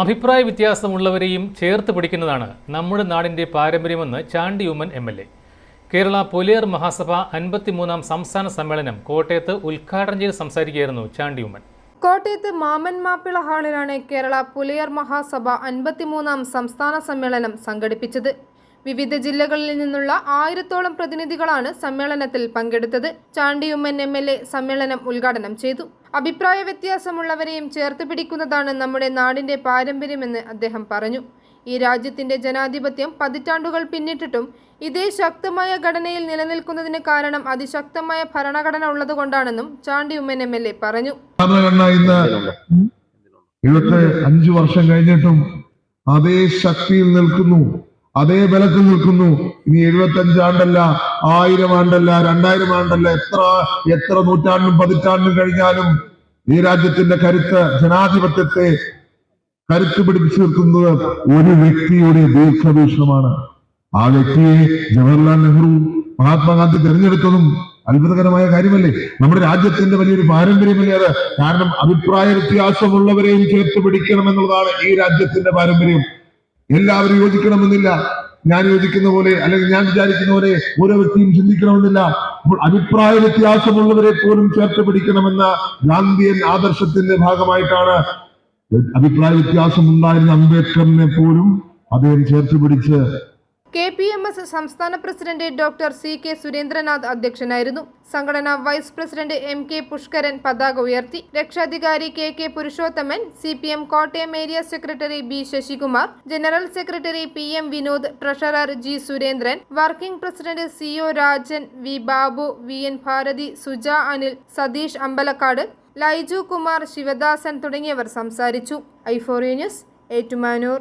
അഭിപ്രായ വ്യത്യാസമുള്ളവരെയും ചേർത്ത് പിടിക്കുന്നതാണ് നമ്മുടെ നാടിന്റെ പാരമ്പര്യമെന്ന് Chandy Oommen M L A. Kerala Pulayar Mahasabha അൻപത്തിമൂന്നാം സംസ്ഥാന സമ്മേളനം കോട്ടയത്ത് ഉദ്ഘാടനം ചെയ്ത് സംസാരിക്കുകയായിരുന്നു ചാണ്ടി ഉമ്മൻ. കോട്ടയത്ത് മാമൻ മാപ്പിള ഹാളിലാണ് കേരള പുലിയർ മഹാസഭ അൻപത്തിമൂന്നാം സംസ്ഥാന സമ്മേളനം സംഘടിപ്പിച്ചത്. വിവിധ ജില്ലകളിൽ നിന്നുള്ള ആയിരത്തോളം പ്രതിനിധികളാണ് സമ്മേളനത്തിൽ പങ്കെടുത്തത്. ചാണ്ടിയുമ്മൻ എം എൽ എ സമ്മേളനം ഉദ്ഘാടനം ചെയ്തു. അഭിപ്രായ വ്യത്യാസമുള്ളവരെയും ചേർത്ത് പിടിക്കുന്നതാണ് നമ്മുടെ നാടിന്റെ പാരമ്പര്യമെന്ന് അദ്ദേഹം പറഞ്ഞു. ഈ രാജ്യത്തിന്റെ ജനാധിപത്യം പതിറ്റാണ്ടുകൾ പിന്നിട്ടിട്ടും ഇതേ ശക്തമായ ഘടനയിൽ നിലനിൽക്കുന്നതിന് കാരണം അതിശക്തമായ ഭരണഘടന ഉള്ളതുകൊണ്ടാണെന്നും ചാണ്ടിയുമ്മൻ എം എൽ എ പറഞ്ഞു. അഞ്ചു വർഷം കഴിഞ്ഞിട്ടും അതേ ശക്തിയിൽ നിൽക്കുന്നു. അതേ ബലത്തിൽ നിൽക്കുന്നു. ഇനി എഴുപത്തി അഞ്ചാണ്ടല്ല ആയിരം ആണ്ടല്ല രണ്ടായിരം ആണ്ടല്ല എത്ര എത്ര നൂറ്റാണ്ടും പതിറ്റാണ്ടും കഴിഞ്ഞാലും ഈ രാജ്യത്തിന്റെ കരുത്ത് ജനാധിപത്യത്തെ കരുത്ത് പിടിപ്പിച്ചു നിർത്തുന്നത് ഒരു വ്യക്തിയുടെ ദീർഘവീക്ഷണമാണ്. ആ വ്യക്തിയെ ജവഹർലാൽ നെഹ്റു മഹാത്മാഗാന്ധി തിരഞ്ഞെടുത്തതും അത്ഭുതകരമായ കാര്യമല്ലേ? നമ്മുടെ രാജ്യത്തിന്റെ വലിയൊരു പാരമ്പര്യമല്ലേ അത്? കാരണം അഭിപ്രായ വ്യത്യാസമുള്ളവരെയും ചേർത്ത് പിടിക്കണം എന്നുള്ളതാണ് ഈ രാജ്യത്തിന്റെ പാരമ്പര്യം. എല്ലാവരും യോജിക്കണമെന്നില്ല. ഞാൻ യോജിക്കുന്ന പോലെ അല്ലെങ്കിൽ ഞാൻ വിചാരിക്കുന്ന പോലെ ഓരോ വ്യക്തിയും ചിന്തിക്കണമെന്നില്ല. അഭിപ്രായ വ്യത്യാസമുള്ളവരെ പോലും ചേർത്ത് പിടിക്കണമെന്ന ഗാന്ധിയൻ ആദർശത്തിന്റെ ഭാഗമായിട്ടാണ് അഭിപ്രായ വ്യത്യാസം ഉണ്ടായിരുന്ന അംബേദ്കറിനെ പോലും അദ്ദേഹം ചേർത്ത് പിടിച്ച് കെ പി എം എസ് സംസ്ഥാന president doctor C K Surendranath അധ്യക്ഷനായിരുന്നു. സംഘടനാ vice president M K Pushkaran പതാക ഉയർത്തി. രക്ഷാധികാരി K K Purushothaman C P M Kottayam area secretary B Sasikumar general secretary P M Vinod treasurer G Surendran working president C O Rajan V Babu V N Bharathi Suja Anil Satheesh Ambalakkad Laiju Kumar Sivadasan തുടങ്ങിയവർ സംസാരിച്ചു. ഐഫോറിയ news Ettumanoor.